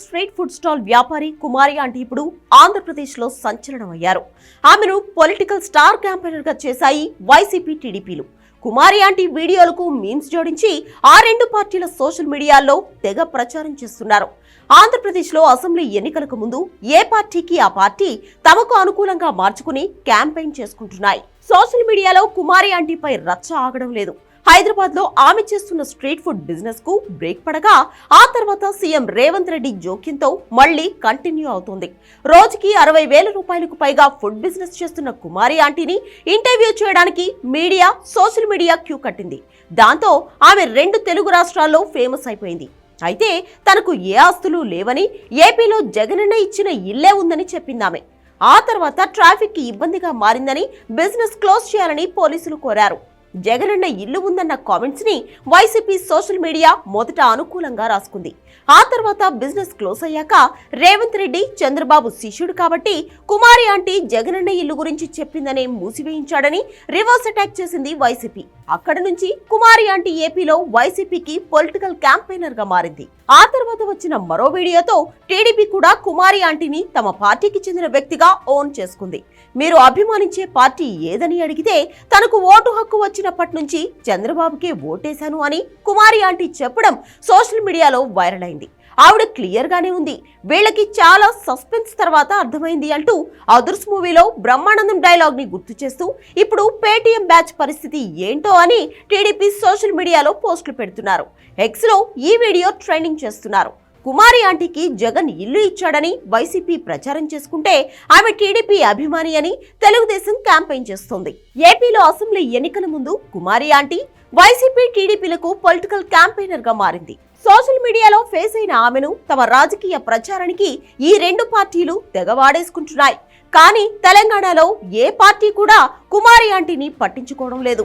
Street food stall వ్యాపారి కుమారి aunty ఇప్పుడు ఆంధ్రప్రదేశ్లో సంచలనం అయ్యారు ఆమెను పొలిటికల్ స్టార్ క్యాంపెయినర్గా చేశాయి వైసీపీ టీడీపీలు. కుమారి ఆంటీ వీడియోలకు మీమ్స్ జోడించి ఆ రెండు పార్టీల సోషల్ మీడియాల్లో తెగ ప్రచారం చేస్తున్నారు. ఆంధ్రప్రదేశ్లో అసెంబ్లీ ఎన్నికలకు ముందు ఏ పార్టీకి ఆ పార్టీ తమకు అనుకూలంగా మార్చుకుని క్యాంపెయిన్ చేసుకుంటున్నాయి. సోషల్ మీడియాలో కుమారి ఆంటీపై రచ్చ ఆగడం లేదు. హైదరాబాద్లో ఆమె చేస్తున్న స్ట్రీట్ ఫుడ్ బిజినెస్కు బ్రేక్ పడగా ఆ తర్వాత సీఎం రేవంత్ రెడ్డి జోక్యంతో మళ్ళీ కంటిన్యూ అవుతుంది. రోజుకి అరవై వేల రూపాయలకు పైగా ఫుడ్ బిజినెస్ చేస్తున్న కుమారి ఆంటీని ఇంటర్వ్యూ చేయడానికి మీడియా సోషల్ మీడియా క్యూ కట్టింది. దాంతో ఆమె రెండు తెలుగు రాష్ట్రాల్లో ఫేమస్ అయిపోయింది. అయితే తనకు ఏ ఆస్తులు లేవని ఏపీలో జగనన్న ఇచ్చిన ఇల్లే ఉందని చెప్పిందామె ఆ తర్వాత ట్రాఫిక్కి ఇబ్బందిగా మారిందని బిజినెస్ క్లోజ్ చేయాలని పోలీసులు కోరారు. జగనన్న ఇల్లు ఉందన్న కామెంట్స్ని వైసీపీ సోషల్ మీడియా మొదట అనుకూలంగా రాసుకుంది. ఆ తర్వాత బిజినెస్ క్లోజ్ అయ్యాక రేవంత్ రెడ్డి చంద్రబాబు శిష్యుడు కాబట్టి కుమారి ఆంటీ జగనన్న ఇల్లు గురించి చెప్పిందనే మూసివేయించాడని రివర్స్ అటాక్ చేసింది వైసీపీ. అక్కడ నుంచి కుమారి ఆంటీ ఏపీలో వైసీపీకి పొలిటికల్ క్యాంపెయినర్గా మారింది. ఆ తర్వాత వచ్చిన మరో వీడియోతో టీడీపీ కూడా కుమారి ఆంటీని తమ పార్టీకి చెందిన వ్యక్తిగా ఓన్ చేసుకుంది. మీరు అభిమానించే పార్టీ ఏదని అడిగితే తనకు ఓటు హక్కు వచ్చినప్పటి నుంచి చంద్రబాబుకే ఓటేశాను అని కుమారి ఆంటీ చెప్పడం సోషల్ మీడియాలో వైరల్ అయింది. ఆవిడ క్లియర్ గానే ఉంది. వీళ్ళకి చాలా సస్పెన్స్ తర్వాత అర్థమైంది అంటూ అదుర్స్ మూవీలో బ్రహ్మానందం డైలాగ్ని గుర్తు చేస్తూ ఇప్పుడు పేటీఎం బ్యాచ్ పరిస్థితి ఏంటో అని టీడీపీ సోషల్ మీడియాలో పోస్టులు పెడుతున్నారు. ఎక్స్లో ఈ వీడియో ట్రెండింగ్ చేస్తున్నారు. కుమారి ఆంటీకి జగన్ ఇల్లు ఇచ్చాడని వైసీపీ ప్రచారం చేసుకుంటే ఆమె టీడీపీ అభిమాని అని తెలుగుదేశం క్యాంపెయిన్ చేస్తోంది. ఏపీలో అసెంబ్లీ ఎన్నికల ముందు కుమారి ఆంటీ వైసీపీ టీడీపీలకు పొలిటికల్ క్యాంపెయినర్గా మారింది. సోషల్ మీడియాలో ఫేస్ అయిన ఆమెను తమ రాజకీయ ప్రచారానికి ఈ రెండు పార్టీలు తెగవాడేసుకుంటున్నాయి. కానీ తెలంగాణలో ఏ పార్టీ కూడా కుమారి ఆంటీని పట్టించుకోవడం లేదు.